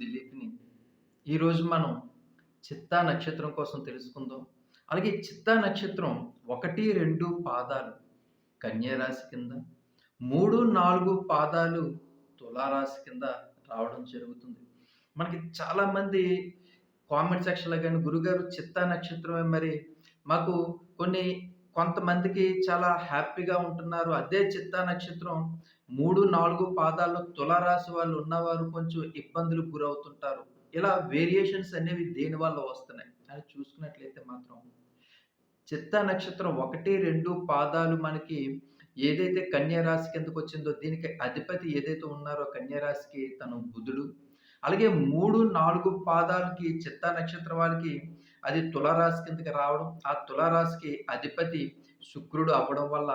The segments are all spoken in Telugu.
దిలీప్‌ని. ఈరోజు మనం చిత్తా నక్షత్రం కోసం తెలుసుకుందాం. అలాగే చిత్తా నక్షత్రం 1, 2 పాదాలు కన్యారాశి కింద, 3, 4 పాదాలు తులారాశి కింద రావడం జరుగుతుంది. మనకి చాలామంది కామెంట్ సెక్షన్‌లో కానీ గురుగారు చిత్తా నక్షత్రమే మరి మాకు కొన్ని కొంతమందికి చాలా హ్యాపీగా ఉంటున్నారు. అదే చిత్తా నక్షత్రం 3, 4 పాదాల్లో తులారాశి వాళ్ళు ఉన్నవారు కొంచెం ఇబ్బందులు గురవుతుంటారు. ఇలా వేరియేషన్స్ అనేవి దేని వల్ల వస్తున్నాయి అని చూసుకున్నట్లయితే మాత్రం చిత్తా నక్షత్రం 1, 2 పాదాలు మనకి ఏదైతే కన్యారాశి రాశి కిందకొచ్చిందో దీనికి అధిపతి ఏదైతే ఉన్నారో కన్యారాశికి తను బుధుడు. అలాగే 3, 4 పాదాలకి చిత్తా నక్షత్రం వాళ్ళకి అది తులారాశి కిందకి రావడం. ఆ తులారాశికి అధిపతి శుక్రుడు అవ్వడం వల్ల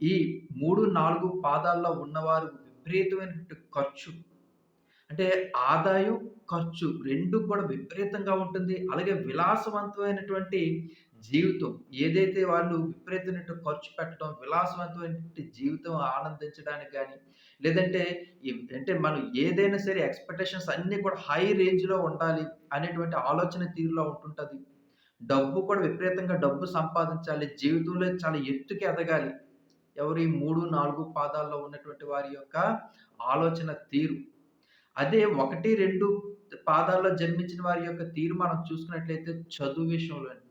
ఈ 3, 4 పాదాల్లో ఉన్నవారు విపరీతమైనటువంటి ఖర్చు. అంటే ఆదాయం, ఖర్చు రెండు కూడా విపరీతంగా ఉంటుంది. అలాగే విలాసవంతమైనటువంటి జీవితం ఏదైతే వాళ్ళు విపరీతమైనటువంటి ఖర్చు పెట్టడం, విలాసవంతమైనటువంటి జీవితం ఆనందించడానికి కానీ లేదంటే అంటే మనం ఏదైనా సరే ఎక్స్‌పెక్టేషన్స్ అన్నీ కూడా హై రేంజ్‌లో ఉండాలి అనేటువంటి ఆలోచన తీరులో ఉంటుంటుంది డబ్బు కూడా విపరీతంగా డబ్బు సంపాదించాలి. జీవితంలో చాలా ఎత్తుకి ఎదగాలి. ఎవరి మూడు నాలుగు పాదాల్లో ఉన్నటువంటి వారి యొక్క ఆలోచన తీరు. అదే 1, 2 పాదాల్లో జన్మించిన వారి యొక్క తీరు మనం చూసుకున్నట్లయితే చదువు విషయంలోని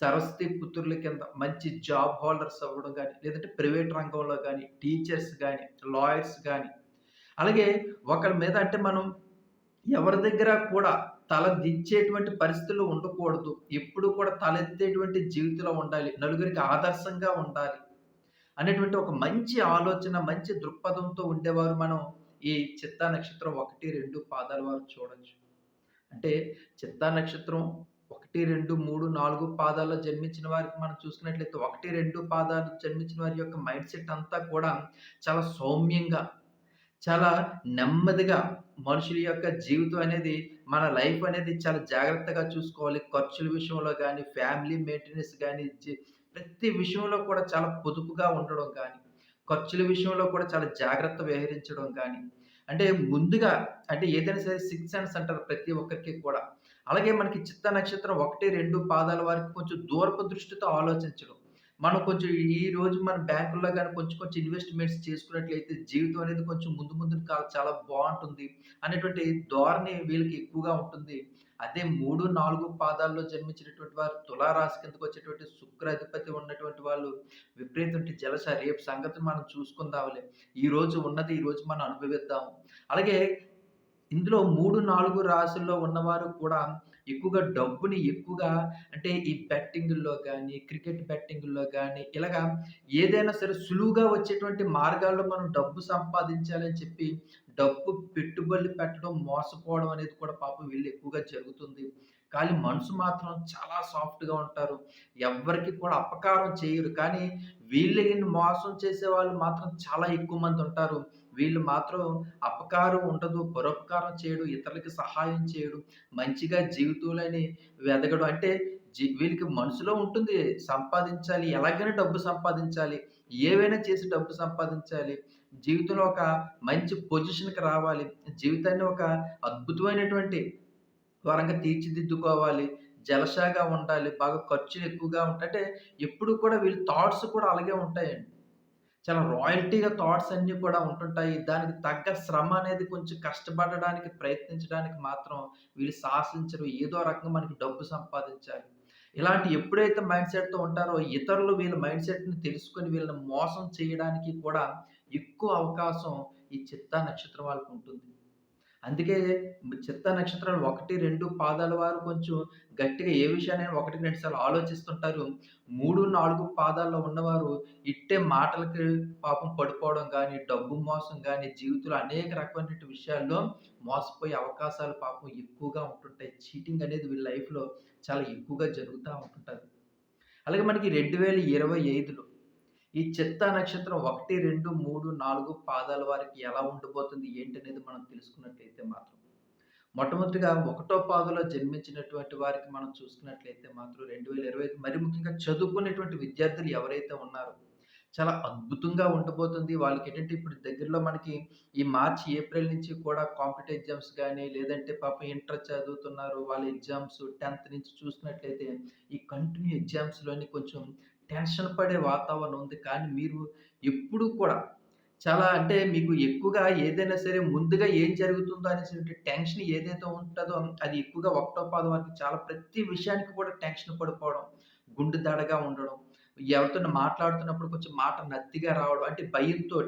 సరస్వతి పుత్రుల కింద మంచి జాబ్ హోల్డర్స్ అవ్వడం కానీ లేదంటే ప్రైవేట్ రంగంలో కానీ టీచర్స్ కానీ లాయర్స్ కానీ అలాగే ఒకళ్ళ మీద అంటే మనం ఎవరి దగ్గర కూడా తల దించేటువంటి పరిస్థితుల్లో ఉండకూడదు. ఎప్పుడు కూడా తలెత్తేటువంటి జీవితంలో ఉండాలి. నలుగురికి ఆదర్శంగా ఉండాలి. అనేటువంటి ఒక మంచి ఆలోచన, మంచి దృక్పథంతో ఉండేవారు మనం ఈ చిత్తా నక్షత్రం 1, 2 పాదాల వారు చూడొచ్చు. అంటే చిత్తా నక్షత్రం 1, 2, 3, 4 పాదాల్లో జన్మించిన వారికి మనం చూసుకున్నట్లయితే 1, 2 పాదాలు జన్మించిన వారి యొక్క మైండ్ సెట్ అంతా కూడా చాలా సౌమ్యంగా, చాలా నెమ్మదిగా మనుషుల యొక్క జీవితం అనేది మన లైఫ్ అనేది చాలా జాగ్రత్తగా చూసుకోవాలి. ఖర్చుల విషయంలో కానీ ఫ్యామిలీ మెయింటెనెన్స్ కానీ ప్రతి విషయంలో కూడా చాలా పొదుపుగా ఉండడం కానీ ఖర్చుల విషయంలో కూడా చాలా జాగ్రత్త వ్యవహరించడం కానీ అంటే ముందుగా అంటే ఏదైనా సరే సిక్స్ సెన్స్ అంటారు ప్రతి ఒక్కరికి కూడా. అలాగే మనకి చిత్త నక్షత్రం 1, 2 పాదాల వారికి కొంచెం దూరపు దృష్టితో ఆలోచించడం. మనం కొంచెం ఈ రోజు మన బ్యాంకుల్లో కానీ కొంచెం కొంచెం ఇన్వెస్ట్‌మెంట్స్ చేసుకున్నట్లయితే జీవితం అనేది కొంచెం ముందు ముందు కా చాలా బాగుంటుంది అనేటువంటి ధోరణి వీళ్ళకి ఎక్కువగా ఉంటుంది. అదే 3, 4 పాదాల్లో జన్మించినటువంటి వారు తులారాశి కిందకొచ్చేటువంటి శుక్రాధిపతి ఉన్నటువంటి వాళ్ళు విపరీతమైన జలస రేపు సంగతి మనం చూసుకుందాంలే. ఈరోజు ఉన్నది ఈ రోజు మనం అనుభవిద్దాం. అలాగే ఇందులో 3, 4 రాశుల్లో ఉన్నవారు కూడా ఎక్కువగా డబ్బుని ఎక్కువగా అంటే ఈ బెట్టింగుల్లో కానీ క్రికెట్ బెట్టింగ్లో కానీ ఇలాగా ఏదైనా సరే సులువుగా వచ్చేటువంటి మార్గాల్లో మనం డబ్బు సంపాదించాలని చెప్పి డబ్బు పెట్టుబడులు పెట్టడం, మోసపోవడం అనేది కూడా పాపం వీళ్ళు ఎక్కువగా జరుగుతుంది. కానీ మనసు మాత్రం చాలా సాఫ్ట్‌గా ఉంటారు. ఎవరికి కూడా అపకారం చేయరు. కానీ వీళ్ళని మోసం చేసే వాళ్ళు మాత్రం చాలా ఎక్కువ మంది ఉంటారు. వీళ్ళు మాత్రం అపకారం ఉండదు, పరోపకారం చేయడు, ఇతరులకి సహాయం చేయడు, మంచిగా జీవితంలోని వెదగడం అంటే జీ వీళ్ళకి మనసులో ఉంటుంది సంపాదించాలి, ఎలాగైనా డబ్బు సంపాదించాలి, ఏవైనా చేసి డబ్బు సంపాదించాలి, జీవితంలో ఒక మంచి పొజిషన్‌కి రావాలి, జీవితాన్ని ఒక అద్భుతమైనటువంటి వరంగా తీర్చిదిద్దుకోవాలి, జలసాగా ఉండాలి, బాగా ఖర్చులు ఎక్కువగా ఉంటాయి. అంటే ఎప్పుడు కూడా వీళ్ళ థాట్స్ కూడా అలాగే ఉంటాయండి. చాలా రాయల్టీగా థాట్స్ అన్నీ కూడా ఉంటుంటాయి. దానికి తగ్గ శ్రమ అనేది కొంచెం కష్టపడడానికి ప్రయత్నించడానికి మాత్రం వీళ్ళు సాహసించరు. ఏదో రకంగా మనకి డబ్బు సంపాదించాలి. ఇలాంటి ఎప్పుడైతే మైండ్ సెట్తో ఉంటారో ఇతరులు వీళ్ళ మైండ్ సెట్ని తెలుసుకొని వీళ్ళని మోసం చేయడానికి కూడా ఎక్కువ అవకాశం ఈ చిత్తా నక్షత్రం వాళ్ళకుంటుంది. అందుకే చిత్త నక్షత్రాలు 1, 2 పాదాల వారు కొంచెం గట్టిగా ఏ విషయాన్నైనా 1, 2 సార్లు ఆలోచిస్తుంటారు. 3, 4 పాదాల్లో ఉన్నవారు ఇట్టే మాటలకి పాపం పడిపోవడం కానీ డబ్బు మోసం కానీ జీవితంలో అనేక రకమైన విషయాల్లో మోసపోయే అవకాశాలు పాపం ఎక్కువగా ఉంటుంటాయి. చీటింగ్ అనేది వీళ్ళ లైఫ్‌లో చాలా ఎక్కువగా జరుగుతూ ఉంటుంటుంది అలాగే మనకి 2025లో ఈ చెత్త నక్షత్రం 1, 2, 3, 4 పాదాల వారికి ఎలా ఉండబోతుంది ఏంటనేది మనం తెలుసుకున్నట్లయితే మాత్రం మొట్టమొదటిగా ఒకటో పాదలో జన్మించినటువంటి వారికి మనం చూసుకున్నట్లయితే మాత్రం 2025 మరి ముఖ్యంగా చదువుకునేటువంటి విద్యార్థులు ఎవరైతే ఉన్నారో చాలా అద్భుతంగా ఉండబోతుంది. వాళ్ళకేంటంటే ఇప్పుడు దగ్గరలో మనకి ఈ మార్చి, ఏప్రిల్ నుంచి కూడా కాంపిటేటివ్ ఎగ్జామ్స్ కానీ లేదంటే పాపం ఇంటర్ చదువుతున్నారు. వాళ్ళ ఎగ్జామ్స్ 10థ్ నుంచి చూసినట్లయితే ఈ కంటిన్యూ ఎగ్జామ్స్‌లోని కొంచెం టెన్షన్ పడే వాతావరణం ఉంది. కానీ మీరు ఎప్పుడు కూడా చాలా అంటే మీకు ఎక్కువగా ఏదైనా సరే ముందుగా ఏం జరుగుతుందో అనేటువంటి టెన్షన్ ఏదైతే ఉంటుందో అది ఎక్కువగా ఒకటో పాదం వరకు చాలా ప్రతి విషయానికి కూడా టెన్షన్ పడిపోవడం, గుండె దడగా ఉండడం, ఎవరితో మాట్లాడుతున్నప్పుడు కొంచెం మాట నత్తిగా రావడం అంటే భయంతో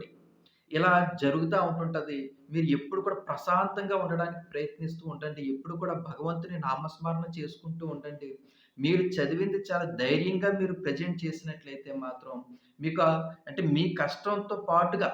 ఇలా జరుగుతూ ఉంటుంటుంది మీరు ఎప్పుడు కూడా ప్రశాంతంగా ఉండడానికి ప్రయత్నిస్తూ ఉండండి. ఎప్పుడు కూడా భగవంతుని నామస్మరణ చేసుకుంటూ ఉండండి. మీరు చదివింది చాలా ధైర్యంగా మీరు ప్రెజెంట్ చేసినట్లయితే మాత్రం మీకు అంటే మీ కష్టంతో పాటుగా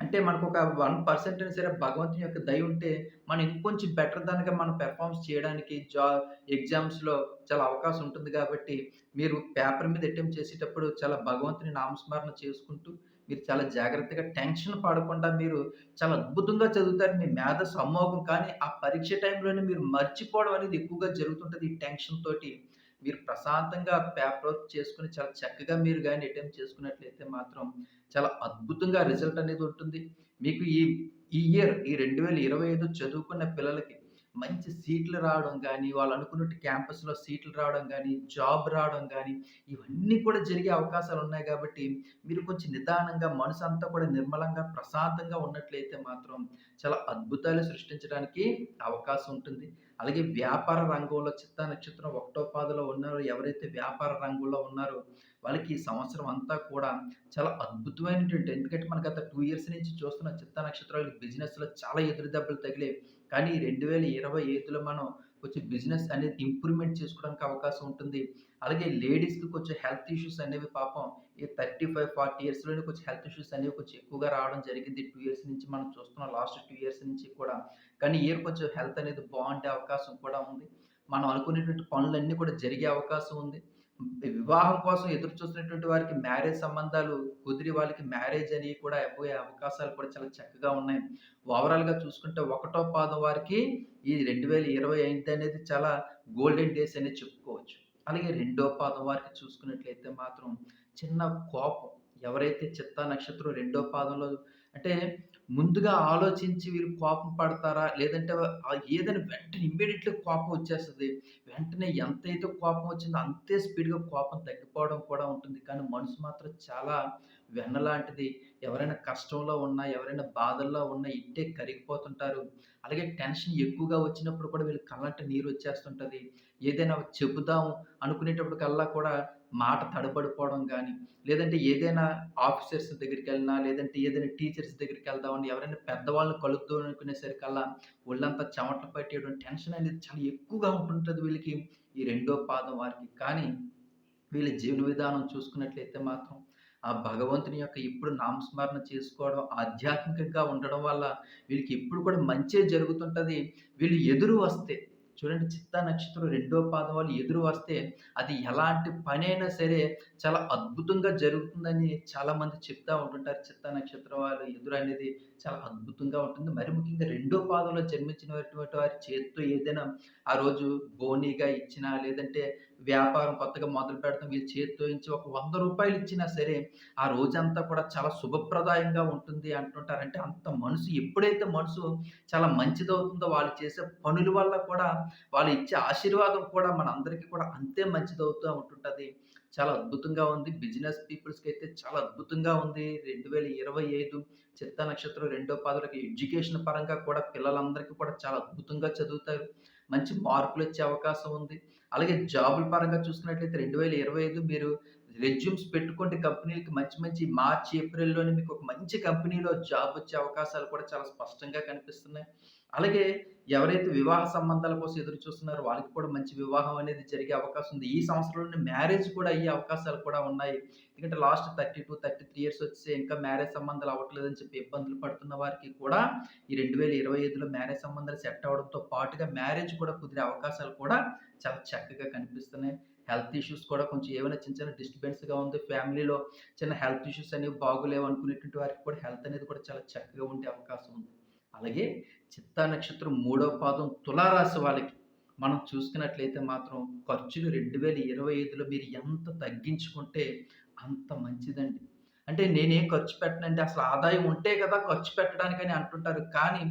అంటే మనకు ఒక వన్ పర్సెంట్ అయినా సరే భగవంతుని యొక్క దయ ఉంటే, మనం ఇంకొంచెం బెటర్ దానిగా మనం పెర్ఫార్మ్స్ చేయడానికి జా ఎగ్జామ్స్‌లో చాలా అవకాశం ఉంటుంది కాబట్టి మీరు పేపర్ మీద అటెంప్ట్ చేసేటప్పుడు చాలా భగవంతుని నామస్మరణ చేసుకుంటూ, మీరు చాలా జాగ్రత్తగా టెన్షన్ పడకుండా మీరు చాలా అద్భుతంగా చదువుతారు. మీ మేధస్సు అమోఘం. కానీ ఆ పరీక్ష టైంలోనే మీరు మర్చిపోవడం అనేది ఎక్కువగా జరుగుతుంటుంది ఈ టెన్షన్ తోటి. మీరు ప్రశాంతంగా పేపర్ వర్క్ చేసుకుని చాలా చక్కగా మీరు కానీ అటెంప్ట్ చేసుకున్నట్లయితే మాత్రం చాలా అద్భుతంగా రిజల్ట్ అనేది ఉంటుంది. మీకు ఈ ఈ ఇయర్ ఈ 2025 చదువుకున్న పిల్లలకి మంచి సీట్లు రావడం కానీ వాళ్ళు అనుకున్నట్టు క్యాంపస్‌లో సీట్లు రావడం కానీ జాబ్ రావడం కానీ ఇవన్నీ కూడా జరిగే అవకాశాలు ఉన్నాయి కాబట్టి మీరు కొంచెం నిదానంగా మనసు అంతా కూడా నిర్మలంగా, ప్రశాంతంగా ఉన్నట్లయితే మాత్రం చాలా అద్భుతాలు సృష్టించడానికి అవకాశం ఉంటుంది. అలాగే వ్యాపార రంగంలో చిత్తా నక్షత్రం ఒకటో పాదలో ఉన్నారో, ఎవరైతే వ్యాపార రంగంలో ఉన్నారో, వాళ్ళకి ఈ సంవత్సరం అంతా కూడా చాలా అద్భుతమైనటువంటి ఎందుకంటే మనకు గత టూ ఇయర్స్ నుంచి చూస్తున్న చిత్తా నక్షత్రాలు బిజినెస్‌లో చాలా ఎదురు దెబ్బలు తగిలే కానీ 2025లో మనం కొంచెం బిజినెస్ అనేది ఇంప్రూవ్‌మెంట్ చేసుకోవడానికి అవకాశం ఉంటుంది. అలాగే లేడీస్‌కి కొంచెం హెల్త్ ఇష్యూస్ అనేవి పాపం ఈ 35, 40 ఇయర్స్‌లోనే కొంచెం హెల్త్ ఇష్యూస్ అనేవి కొంచెం ఎక్కువగా రావడం జరిగింది. టూ ఇయర్స్ నుంచి మనం చూస్తున్నాం. లాస్ట్ టూ ఇయర్స్ నుంచి కూడా. కానీ ఇయర్ కొంచెం హెల్త్ అనేది బాగుండే అవకాశం కూడా ఉంది. మనం అనుకునేటువంటి పనులన్నీ కూడా జరిగే అవకాశం ఉంది. వివాహం కోసం ఎదురు చూస్తున్నటువంటి వారికి మ్యారేజ్ సంబంధాలు కుదిరి వాళ్ళకి మ్యారేజ్ అని కూడా అయిపోయే అవకాశాలు కూడా చాలా చక్కగా ఉన్నాయి. ఓవరాల్‌గా చూసుకుంటే ఒకటో పాదం వారికి ఈ 2025 అనేది చాలా గోల్డెన్ డేస్ అనేది చెప్పుకోవచ్చు. అలాగే రెండో పాదం వారికి చూసుకున్నట్లయితే మాత్రం చిన్న కోపం ఎవరైతే చిత్తా నక్షత్రం రెండో పాదంలో అంటే ముందుగా ఆలోచించి వీళ్ళు కోపం పడతారా? లేదంటే ఏదైనా వెంటనే ఇమ్మీడియట్లీ కోపం వచ్చేస్తుంది వెంటనే ఎంతైతే కోపం వచ్చిందో అంతే స్పీడ్‌గా కోపం తగ్గిపోవడం కూడా ఉంటుంది. కానీ మనసు మాత్రం చాలా వెన్నలాంటిది. ఎవరైనా కష్టంలో ఉన్నా, ఎవరైనా బాధల్లో ఉన్నా ఇట్టే కరిగిపోతుంటారు. అలాగే టెన్షన్ ఎక్కువగా వచ్చినప్పుడు కూడా వీళ్ళకి కళ్ళంట వచ్చేస్తుంటుంది ఏదైనా చెబుదాం అనుకునేటప్పటికల్లా కూడా మాట తడబడిపోవడం కానీ లేదంటే ఏదైనా ఆఫీసర్స్ దగ్గరికి వెళ్ళినా లేదంటే ఏదైనా టీచర్స్ దగ్గరికి వెళ్దామని ఎవరైనా పెద్దవాళ్ళని కలుద్దాం అనుకునేసరికల్లా ఒళ్ళంతా చెమటలు పట్టేయడం, టెన్షన్ అనేది చాలా ఎక్కువగా ఉంటుంటుంది వీళ్ళకి. ఈ రెండో పాదం వారికి. కానీ వీళ్ళ జీవన విధానం చూసుకున్నట్లయితే మాత్రం ఆ భగవంతుని యొక్క ఎప్పుడు నామస్మరణ చేసుకోవడం, ఆధ్యాత్మికంగా ఉండడం వల్ల వీళ్ళకి ఎప్పుడు కూడా మంచే జరుగుతుంటుంది వీళ్ళు ఎదురు వస్తే చూడండి చిత్తా నక్షత్రం రెండో పాదం వాళ్ళు ఎదురు వస్తే అది ఎలాంటి పనైనా సరే చాలా అద్భుతంగా జరుగుతుందని చాలామంది చెప్తా ఉంటుంటారు. చిత్తా నక్షత్రం వాళ్ళు ఎదురు అనేది చాలా అద్భుతంగా ఉంటుంది. మరి ముఖ్యంగా రెండో పాదంలో జన్మించినటువంటి వారి చేత్తో ఏదైనా ఆ రోజు బోనీగా ఇచ్చినా, లేదంటే వ్యాపారం కొత్తగా మొదలు పెడతాం వీళ్ళు చేత్తో ఒక వంద రూపాయలు ఇచ్చినా సరే, ఆ రోజంతా కూడా చాలా శుభప్రదాయంగా ఉంటుంది అంటుంటారంటే అంత మనసు ఎప్పుడైతే మనసు చాలా మంచిదవుతుందో వాళ్ళు చేసే పనుల వల్ల కూడా వాళ్ళు ఇచ్చే ఆశీర్వాదం కూడా మనందరికీ కూడా అంతే మంచిదవుతూ ఉంటుంటుంది చాలా అద్భుతంగా ఉంది. బిజినెస్ పీపుల్స్కి అయితే చాలా అద్భుతంగా ఉంది. 2025 చిత్తా నక్షత్రం రెండో పాదంలోకి ఎడ్యుకేషన్ పరంగా కూడా పిల్లలందరికీ కూడా చాలా అద్భుతంగా చదువుతారు. మంచి మార్కులొచ్చే అవకాశం ఉంది. అలాగే జాబుల పరంగా చూసుకున్నట్లయితే 2025 మీరు రెజ్యూమ్స్ పెట్టుకుంటే కంపెనీలకి మంచి మంచి మార్చ్, ఏప్రిల్‌లోనే మీకు ఒక మంచి కంపెనీలో జాబ్ వచ్చే అవకాశాలు కూడా చాలా స్పష్టంగా కనిపిస్తున్నాయి. అలాగే ఎవరైతే వివాహ సంబంధాల కోసం ఎదురు చూస్తున్నారో వాళ్ళకి కూడా మంచి వివాహం అనేది జరిగే అవకాశం ఉంది. ఈ సంవత్సరంలోనే మ్యారేజ్ కూడా అయ్యే అవకాశాలు కూడా ఉన్నాయి. ఎందుకంటే లాస్ట్ 32, 33 ఇయర్స్ వచ్చేసి ఇంకా మ్యారేజ్ సంబంధాలు అవ్వట్లేదని చెప్పి ఇబ్బందులు పడుతున్న వారికి కూడా ఈ 2025లో మ్యారేజ్ సంబంధాలు సెట్ అవడంతో పాటుగా మ్యారేజ్ కూడా కుదిరే అవకాశాలు కూడా చాలా చక్కగా కనిపిస్తున్నాయి. హెల్త్ ఇష్యూస్ కూడా కొంచెం ఏమైనా చిన్న చిన్న డిస్టర్బెన్స్‌గా ఉంది. ఫ్యామిలీలో చిన్న హెల్త్ ఇష్యూస్ అనేవి బాగోలేవు అనుకునేటువంటి వారికి కూడా హెల్త్ అనేది కూడా చాలా చక్కగా ఉండే అవకాశం ఉంది. అలాగే చిత్తా నక్షత్రం మూడవ పాదం తులారాశి వాళ్ళకి మనం చూసుకున్నట్లయితే మాత్రం ఖర్చులు 2025లో మీరు ఎంత తగ్గించుకుంటే అంత మంచిదండి. అంటే నేనేం ఖర్చు పెట్టనండి. అసలు ఆదాయం ఉంటే కదా ఖర్చు పెట్టడానికని అంటుంటారు. కానీ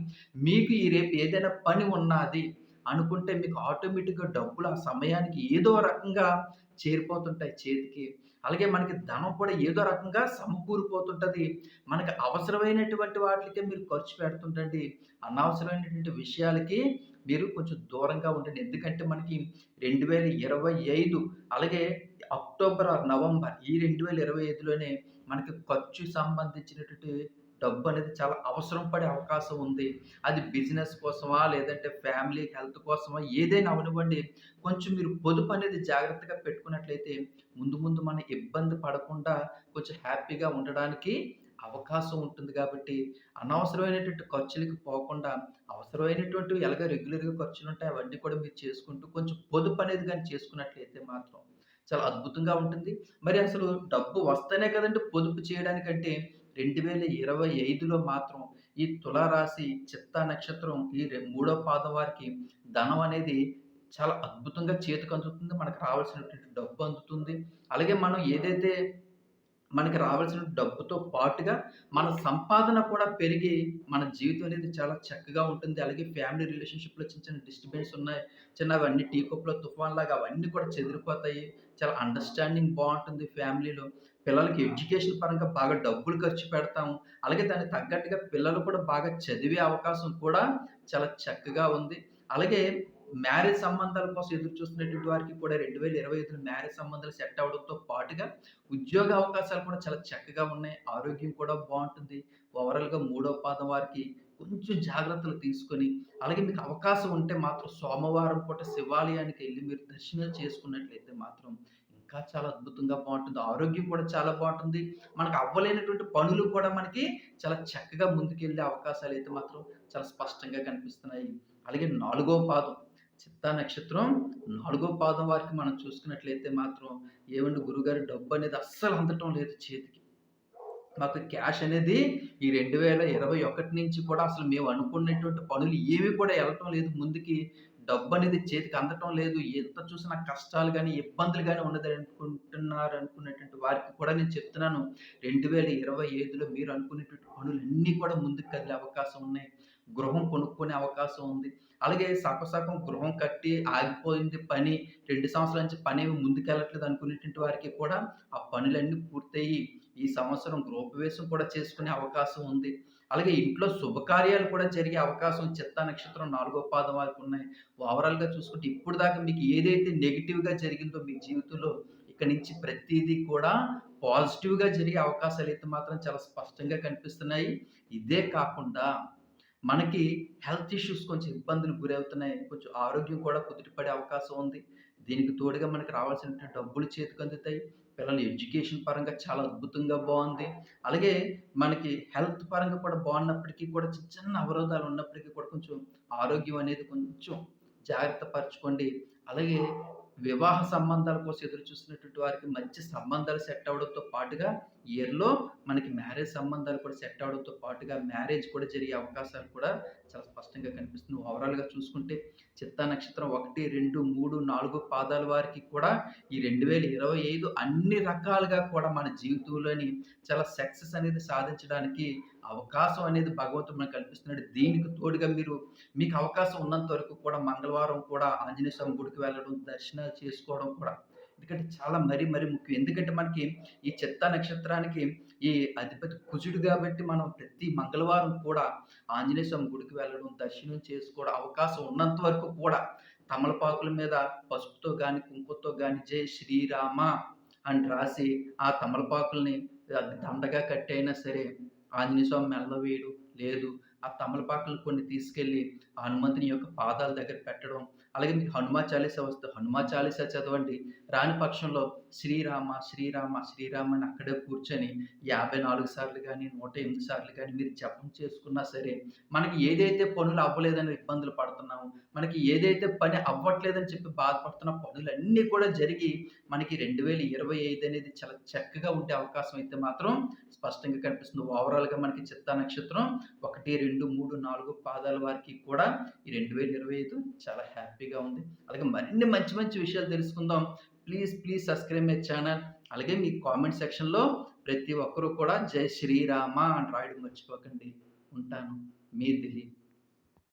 మీకు ఈ రేపు ఏదైనా పని ఉన్నాది అనుకుంటే మీకు ఆటోమేటిక్‌గా డబ్బులు ఆ సమయానికి ఏదో రకంగా చేరిపోతుంటాయి చేతికి. అలాగే మనకి ధనం కూడా ఏదో రకంగా సమకూరిపోతుంటుంది మనకి అవసరమైనటువంటి వాటికే మీరు ఖర్చు పెడుతుంటండి. అనవసరమైనటువంటి విషయాలకి మీరు కొంచెం దూరంగా ఉండండి. ఎందుకంటే మనకి 2025 అలాగే అక్టోబర్ ఆర్ నవంబర్ ఈ 2025లోనే మనకి ఖర్చు సంబంధించినటువంటి డబ్బు అనేది చాలా అవసరం పడే అవకాశం ఉంది. అది బిజినెస్ కోసమా? లేదంటే ఫ్యామిలీ హెల్త్ కోసమా? ఏదైనా అవనివ్వండి కొంచెం మీరు పొదుపు అనేది జాగ్రత్తగా పెట్టుకున్నట్లయితే ముందు ముందు మనం ఇబ్బంది పడకుండా కొంచెం హ్యాపీగా ఉండడానికి అవకాశం ఉంటుంది కాబట్టి అనవసరమైనటువంటి ఖర్చులకి పోకుండా అవసరమైనటువంటి ఎలాగో రెగ్యులర్‌గా ఖర్చులు ఉంటాయి అవన్నీ కూడా మీరు చేసుకుంటూ కొంచెం పొదుపు అనేది కానీ చేసుకున్నట్లయితే మాత్రం చాలా అద్భుతంగా ఉంటుంది. మరి అసలు డబ్బు వస్తేనే కదండీ పొదుపు చేయడానికంటే 2025లో మాత్రం ఈ తులారాశి చిత్త నక్షత్రం ఈ రె మూడో పాదం వారికి ధనం అనేది చాలా అద్భుతంగా చేతికి అందుతుంది మనకు రావాల్సినటువంటి డబ్బు అందుతుంది. అలాగే మనం ఏదైతే మనకి రావాల్సిన డబ్బుతో పాటుగా మన సంపాదన కూడా పెరిగి మన జీవితం అనేది చాలా చక్కగా ఉంటుంది. అలాగే ఫ్యామిలీ రిలేషన్‌షిప్‌లో చిన్న చిన్న డిస్టర్బెన్స్ ఉన్నాయి. చిన్నవన్నీ టీ తుఫాన్ తుఫాన్‌లాగా అవన్నీ కూడా చెదిరిపోతాయి. చాలా అండర్‌స్టాండింగ్ బాగుంటుంది ఫ్యామిలీలో. పిల్లలకి ఎడ్యుకేషన్ పరంగా బాగా డబ్బులు ఖర్చు పెడతాము. అలాగే దానికి తగ్గట్టుగా పిల్లలు కూడా బాగా చదివే అవకాశం కూడా చాలా చక్కగా ఉంది. అలాగే మ్యారేజ్ సంబంధాల కోసం ఎదురు చూస్తున్నటువంటి వారికి కూడా 2025లో మ్యారేజ్ సంబంధాలు సెట్ అవ్వడంతో పాటుగా ఉద్యోగ అవకాశాలు కూడా చాలా చక్కగా ఉన్నాయి. ఆరోగ్యం కూడా బాగుంటుంది ఓవరాల్‌గా మూడో పాదం వారికి కొంచెం జాగ్రత్తలు తీసుకొని, అలాగే మీకు అవకాశం ఉంటే మాత్రం సోమవారం పూట శివాలయానికి వెళ్ళి మీరు దర్శనం చేసుకున్నట్లయితే మాత్రం ఇంకా చాలా అద్భుతంగా బాగుంటుంది ఆరోగ్యం కూడా చాలా బాగుంటుంది మనకు అవ్వలేనటువంటి పనులు కూడా మనకి చాలా చక్కగా ముందుకెళ్ళే అవకాశాలు అయితే మాత్రం చాలా స్పష్టంగా కనిపిస్తున్నాయి. అలాగే నాలుగో పాదం చిత్తా నక్షత్రం నాలుగో పాదం వారికి మనం చూసుకున్నట్లయితే మాత్రం ఏమండి గురుగారి డబ్బు అనేది అస్సలు అందటం లేదు చేతికి. మాకు క్యాష్ అనేది ఈ 2021 నుంచి కూడా అసలు మేము అనుకున్నటువంటి పనులు ఏవి కూడా వెళ్ళటం లేదు ముందుకి. డబ్బు అనేది చేతికి అందటం లేదు. ఎంత చూసినా కష్టాలు కానీ ఇబ్బందులు కానీ గాని ఉన్నదనుకుంటున్నారు అనుకునేటువంటి వారికి కూడా నేను చెప్తున్నాను. 2025లో మీరు అనుకునేటువంటి పనులన్నీ కూడా ముందుకు కదిలే అవకాశం ఉన్నాయి. గృహం కొనుక్కునే అవకాశం ఉంది. అలాగే సగం సగం గృహం కట్టి ఆగిపోయింది పని. రెండు సంవత్సరాల నుంచి పని ముందుకెళ్ళట్లేదు అనుకునేటువంటి వారికి కూడా ఆ పనులన్నీ పూర్తయ్యి ఈ సంవత్సరం గృహప్రవేశం కూడా చేసుకునే అవకాశం ఉంది. అలాగే ఇంట్లో శుభకార్యాలు కూడా జరిగే అవకాశం చిత్తా నక్షత్రం నాలుగో పాదం వరకు ఉన్నాయి. ఓవరాల్‌గా చూసుకుంటే ఇప్పుడు దాకా మీకు ఏదైతే నెగిటివ్గా జరిగిందో మీ జీవితంలో ఇక్కడ నుంచి ప్రతిదీ కూడా పాజిటివ్‌గా జరిగే అవకాశాలు అయితే మాత్రం చాలా స్పష్టంగా కనిపిస్తున్నాయి. ఇదే కాకుండా మనకి హెల్త్ ఇష్యూస్ కొంచెం ఇబ్బందులు గురవుతున్నాయి. కొంచెం ఆరోగ్యం కూడా కుదుటపడే అవకాశం ఉంది. దీనికి తోడుగా మనకు రావాల్సినటువంటి డబ్బులు చేతికి అందుతాయి పిల్లల ఎడ్యుకేషన్ పరంగా చాలా అద్భుతంగా బాగుంది అలాగే మనకి హెల్త్ పరంగా కూడా బాగున్నప్పటికీ కూడా చిన్న చిన్న అవరోధాలు ఉన్నప్పటికీ కూడా కొంచెం ఆరోగ్యం అనేది కొంచెం జాగ్రత్త పరచుకోండి. అలాగే వివాహ సంబంధాల కోసం ఎదురు చూస్తున్నటువంటి వారికి మంచి సంబంధాలు సెట్ అవ్వడంతో పాటుగా ఇయర్‌లో మనకి మ్యారేజ్ సంబంధాలు కూడా సెట్ అవడంతో పాటుగా మ్యారేజ్ కూడా జరిగే అవకాశాలు కూడా చాలా స్పష్టంగా కనిపిస్తుంది. ఓవరాల్‌గా చూసుకుంటే చిత్తా నక్షత్రం 1, 2, 3, 4 పాదాల వారికి కూడా ఈ 2025 అన్ని రకాలుగా కూడా మన జీవితంలోని చాలా సక్సెస్ అనేది సాధించడానికి అవకాశం అనేది భగవంతుడు మనకు కల్పిస్తున్నాడు. దీనికి తోడుగా మీరు మీకు అవకాశం ఉన్నంత వరకు కూడా మంగళవారం కూడా ఆంజనేయ స్వామి గుడికి వెళ్ళడం, దర్శనాలు చేసుకోవడం కూడా ఎందుకంటే చాలా మరీ మరీ ముఖ్యం. ఎందుకంటే మనకి ఈ చిత్త నక్షత్రానికి ఈ అధిపతి కుజుడు కాబట్టి మనం ప్రతి మంగళవారం కూడా ఆంజనేయ స్వామి గుడికి వెళ్ళడం, దర్శనం చేసుకోవడం అవకాశం ఉన్నంత వరకు కూడా తమలపాకుల మీద పసుపుతో కానీ కుంకుతో కానీ జై శ్రీరామ అని రాసి ఆ తమలపాకుల్ని దండగా కట్టి అయినా సరే ఆంజనేయ స్వామి మెడలో వేయడం, లేదు ఆ తమలపాకులు కొన్ని తీసుకెళ్ళి ఆ హనుమంతుని యొక్క పాదాల దగ్గర పెట్టడం. అలాగే మీకు హనుమాన్ చాలీసా వస్తే హనుమాన్ చాలీసా చదవండి. రాని పక్షంలో శ్రీరామ, శ్రీరామ, శ్రీరామ అని అక్కడే కూర్చొని 54 సార్లు కానీ నూట ఎనిమిది సార్లు కానీ మీరు జపం చేసుకున్నా సరే, మనకి ఏదైతే పనులు అవ్వలేదని ఇబ్బందులు పడుతున్నాము మనకి ఏదైతే పని అవ్వట్లేదని చెప్పి బాధపడుతున్న పనులన్నీ కూడా జరిగి మనకి 2025 అనేది చాలా చక్కగా ఉండే అవకాశం అయితే మాత్రం స్పష్టంగా కనిపిస్తుంది. ఓవరాల్‌గా మనకి చిత్తా నక్షత్రం 1, 2, 3, 4 పాదాల వారికి కూడా ఈ 2025 చాలా హ్యాపీగా ఉంది. అలాగే మరిన్ని మంచి మంచి విషయాలు తెలుసుకుందాం. Please, please subscribe my channel. అలాగే మీ కామెంట్ సెక్షన్‌లో ప్రతి ఒక్కరూ కూడా జై శ్రీరామ అని రాయడం మర్చిపోకండి. ఉంటాను. మీ దిలీప్.